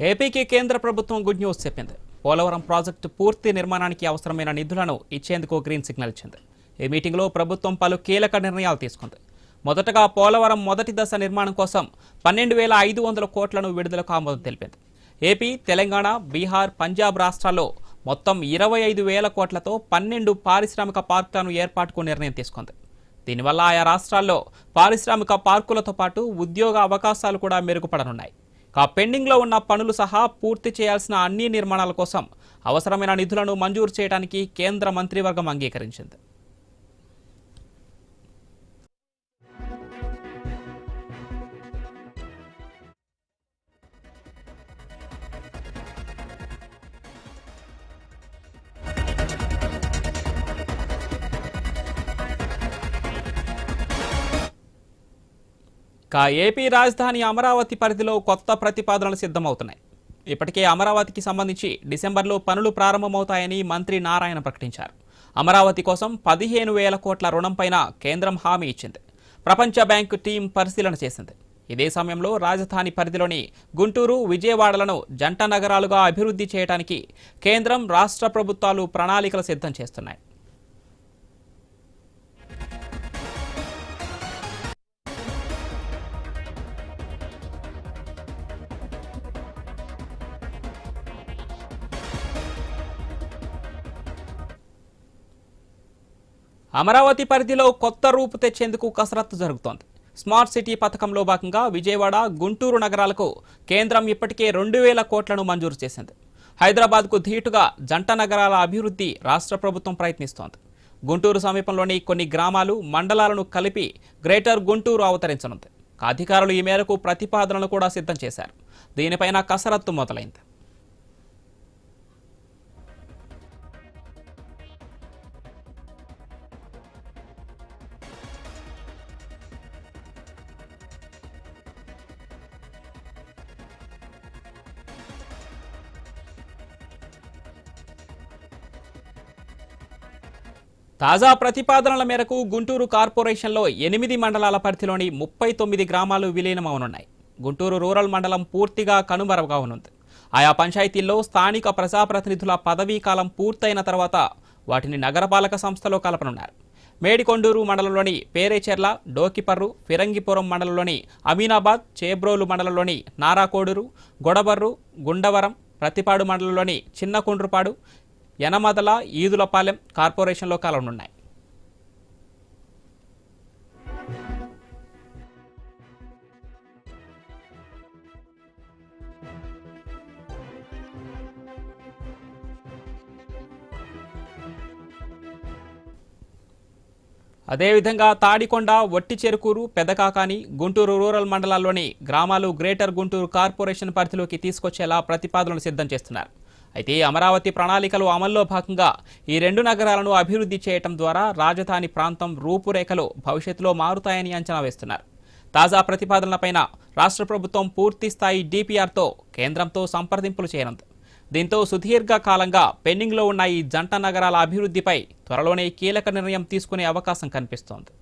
ఏపీకి కేంద్ర ప్రభుత్వం గుడ్ న్యూస్ చెప్పింది. పోలవరం ప్రాజెక్టు పూర్తి నిర్మాణానికి అవసరమైన నిధులను ఇచ్చేందుకు గ్రీన్ సిగ్నల్ ఇచ్చింది. ఈ మీటింగ్లో ప్రభుత్వం పలు కీలక నిర్ణయాలు తీసుకుంది. మొదటగా పోలవరం మొదటి దశ నిర్మాణం కోసం పన్నెండు వేల ఐదు వందల కోట్లను విడుదలకు ఆమోదం తెలిపింది. ఏపీ తెలంగాణ బీహార్ పంజాబ్ రాష్ట్రాల్లో మొత్తం ఇరవై ఐదు వేల కోట్లతో పన్నెండు పారిశ్రామిక పార్కులను ఏర్పాటుకు నిర్ణయం తీసుకుంది. దీనివల్ల ఆయా రాష్ట్రాల్లో పారిశ్రామిక పార్కులతో పాటు ఉద్యోగ అవకాశాలు కూడా మెరుగుపడనున్నాయి. ఆ పెండింగ్లో ఉన్న పనులు సహా పూర్తి చేయాల్సిన అన్ని నిర్మాణాల కోసం అవసరమైన నిధులను మంజూరు చేయడానికి కేంద్ర మంత్రివర్గం అంగీకరించింది. ఏపీ రాజధాని అమరావతి పరిధిలో కొత్త ప్రతిపాదనలు సిద్ధమవుతున్నాయి. ఇప్పటికే అమరావతికి సంబంధించి డిసెంబర్లో పనులు ప్రారంభమవుతాయని మంత్రి నారాయణ ప్రకటించారు. అమరావతి కోసం పదిహేను వేల కోట్ల రుణంపైన కేంద్రం హామీ ఇచ్చింది. ప్రపంచ బ్యాంకు టీం పరిశీలన చేసింది. ఇదే సమయంలో రాజధాని పరిధిలోని గుంటూరు విజయవాడలను జంట నగరాలుగా అభివృద్ధి చేయడానికి కేంద్రం రాష్ట్ర ప్రభుత్వాలు ప్రణాళికలు సిద్ధం చేస్తున్నాయి. అమరావతి పరిధిలో కొత్త రూపు తెచ్చేందుకు కసరత్తు జరుగుతోంది. స్మార్ట్ సిటీ పథకంలో భాగంగా విజయవాడ గుంటూరు నగరాలకు కేంద్రం ఇప్పటికే రెండు వేల కోట్లను మంజూరు చేసింది. హైదరాబాద్కు ధీటుగా జంట నగరాల అభివృద్ధి రాష్ట్ర ప్రభుత్వం ప్రయత్నిస్తోంది. గుంటూరు సమీపంలోని కొన్ని గ్రామాలు మండలాలను కలిపి గ్రేటర్ గుంటూరు అవతరించనుంది. అధికారులు ఈ మేరకు ప్రతిపాదనలు కూడా సిద్ధం చేశారు. దీనిపైన కసరత్తు మొదలైంది. తాజా ప్రతిపాదనల మేరకు గుంటూరు కార్పొరేషన్లో ఎనిమిది మండలాల పరిధిలోని ముప్పై తొమ్మిది గ్రామాలు విలీనమవనున్నాయి. గుంటూరు రూరల్ మండలం పూర్తిగా కనుమరుగవనుంది. ఆయా పంచాయతీల్లో స్థానిక ప్రజాప్రతినిధుల పదవీ కాలం పూర్తయిన తర్వాత వాటిని నగరపాలక సంస్థలో కలపనున్నారు. మేడికొండూరు మండలంలోని పేరేచెర్ల డోకిపర్రు ఫిరంగిపురం మండలంలోని అమీనాబాద్ చేబ్రోలు మండలంలోని నారాకోడూరు గొడబర్రు గుండవరం ప్రతిపాడు మండలంలోని చిన్నకుండ్రుపాడు యనమదల ఈదులపాలెం కార్పొరేషన్లో కాలనున్నాయి. అదేవిధంగా తాడికొండ వట్టి చెరుకూరు పెదకాకాని గుంటూరు రూరల్ మండలాల్లోని గ్రామాలు గ్రేటర్ గుంటూరు కార్పొరేషన్ పరిధిలోకి తీసుకొచ్చేలా ప్రతిపాదనలు సిద్ధం చేస్తున్నారు. అయితే అమరావతి ప్రణాళికలు అమల్లో భాగంగా ఈ రెండు నగరాలను అభివృద్ధి చేయటం ద్వారా రాజధాని ప్రాంతం రూపురేఖలు భవిష్యత్తులో మారుతాయని అంచనా వేస్తున్నారు. తాజా ప్రతిపాదనలపైన రాష్ట్ర ప్రభుత్వం పూర్తి స్థాయి డిపిఆర్తో కేంద్రంతో సంప్రదింపులు చేయనుంది. దీంతో సుదీర్ఘ కాలంగా పెండింగ్లో ఉన్న ఈ జంట నగరాల అభివృద్ధిపై త్వరలోనే కీలక నిర్ణయం తీసుకునే అవకాశం కనిపిస్తోంది.